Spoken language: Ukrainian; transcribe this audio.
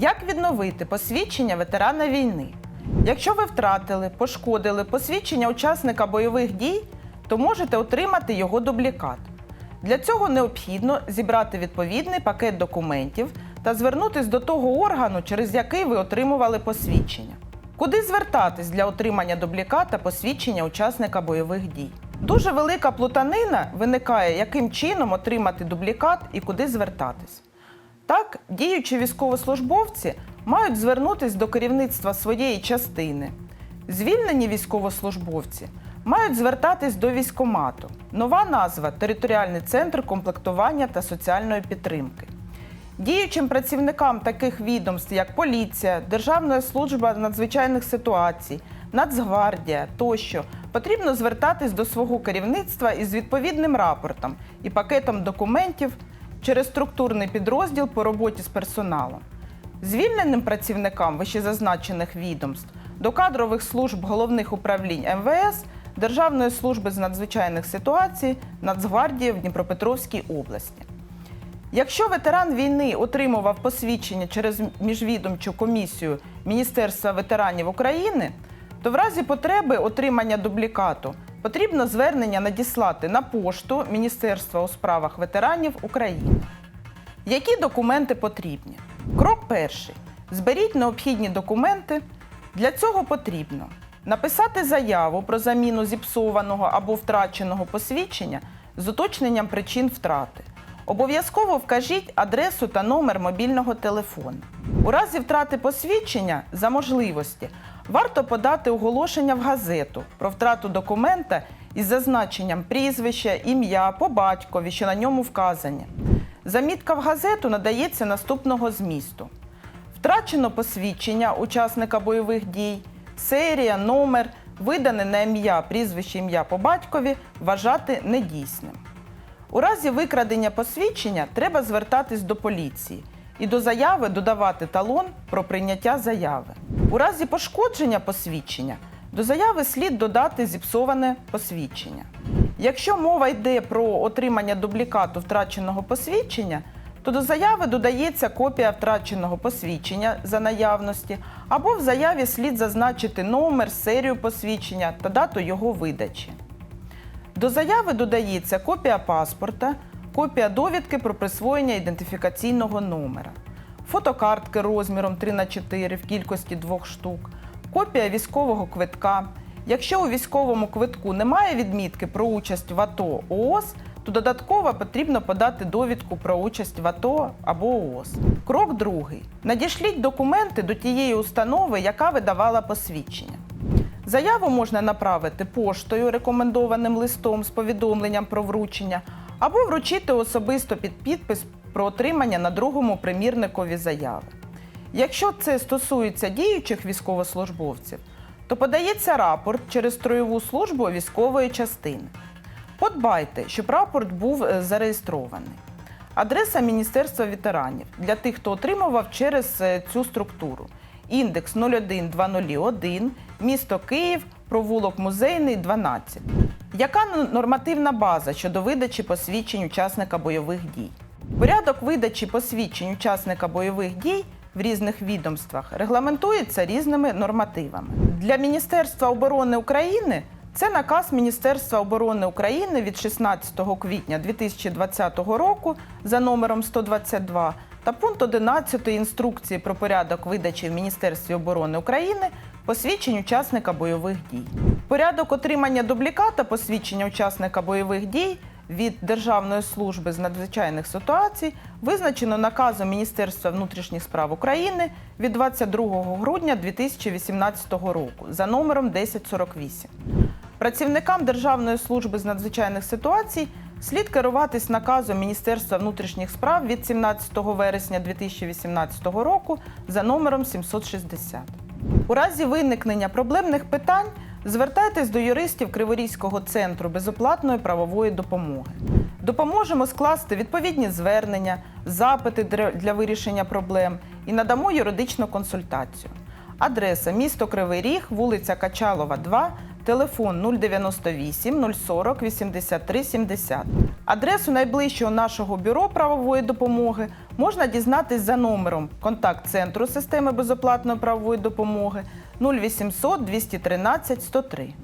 Як відновити посвідчення ветерана війни? Якщо ви втратили, пошкодили посвідчення учасника бойових дій, то можете отримати його дублікат. Для цього необхідно зібрати відповідний пакет документів та звернутися до того органу, через який ви отримували посвідчення. Куди звертатись для отримання дубліката посвідчення учасника бойових дій? Дуже велика плутанина виникає, яким чином отримати дублікат і куди звертатись. Так, діючі військовослужбовці мають звернутися до керівництва своєї частини. Звільнені військовослужбовці мають звертатись до військомату. Нова назва територіальний центр комплектування та соціальної підтримки. Діючим працівникам таких відомств, як поліція, Державна служба надзвичайних ситуацій, Нацгвардія тощо, потрібно звертатись до свого керівництва із відповідним рапортом і пакетом документів через структурний підрозділ по роботі з персоналом. Звільненим працівникам вищезазначених відомств до кадрових служб головних управлінь МВС, Державної служби з надзвичайних ситуацій, Нацгвардії в Дніпропетровській області. Якщо ветеран війни отримував посвідчення через міжвідомчу комісію Міністерства ветеранів України, то в разі потреби отримання дублікату потрібно звернення надіслати на пошту Міністерства у справах ветеранів України. Які документи потрібні? Крок перший. Зберіть необхідні документи. Для цього потрібно написати заяву про заміну зіпсованого або втраченого посвідчення з уточненням причин втрати. Обов'язково вкажіть адресу та номер мобільного телефону. У разі втрати посвідчення за можливості варто подати оголошення в газету про втрату документа із зазначенням прізвища, ім'я по батькові, що на ньому вказані. Замітка в газету надається наступного змісту. Втрачено посвідчення учасника бойових дій, серія, номер, видане на ім'я, прізвище ім'я по батькові вважати недійсним. У разі викрадення посвідчення треба звертатись до поліції і до заяви додавати талон про прийняття заяви. У разі пошкодження посвідчення до заяви слід додати зіпсоване посвідчення. Якщо мова йде про отримання дублікату втраченого посвідчення, то до заяви додається копія втраченого посвідчення за наявності, або в заяві слід зазначити номер, серію посвідчення та дату його видачі. До заяви додається копія паспорта, копія довідки про присвоєння ідентифікаційного номера, фотокартки розміром 3х4 в кількості двох штук, копія військового квитка. Якщо у військовому квитку немає відмітки про участь в АТО ООС, то додатково потрібно подати довідку про участь в АТО або ООС. Крок другий. Надішліть документи до тієї установи, яка видавала посвідчення. Заяву можна направити поштою, рекомендованим листом з повідомленням про вручення, або вручити особисто під підпис про отримання на другому примірникові заяви. Якщо це стосується діючих військовослужбовців, то подається рапорт через строєву службу військової частини. Подбайте, щоб рапорт був е, зареєстрований. Адреса Міністерства ветеранів для тих, хто отримував через е, цю структуру. Індекс 01201, місто Київ, провулок Музейний, 12. Яка нормативна база щодо видачі посвідчень учасника бойових дій? Порядок видачі посвідчень учасника бойових дій в різних відомствах регламентується різними нормативами. Для Міністерства оборони України це наказ Міністерства оборони України від 16 квітня 2020 року за номером 122 та пункт 11 інструкції про порядок видачі в Міністерстві оборони України посвідчень учасника бойових дій. Порядок отримання дубліката посвідчення учасника бойових дій від Державної служби з надзвичайних ситуацій визначено наказом Міністерства внутрішніх справ України від 22 грудня 2018 року за номером 1048. Працівникам Державної служби з надзвичайних ситуацій слід керуватись наказом Міністерства внутрішніх справ від 17 вересня 2018 року за номером 760. У разі виникнення проблемних питань звертайтесь до юристів Криворізького центру безоплатної правової допомоги. Допоможемо скласти відповідні звернення, запити для- вирішення проблем і надамо юридичну консультацію. Адреса місто Кривий Ріг, вулиця Качалова, 2, телефон 098 040 83 70. Адресу найближчого нашого бюро правової допомоги можна дізнатись за номером контакт-центру системи безоплатної правової допомоги 0800 213 103.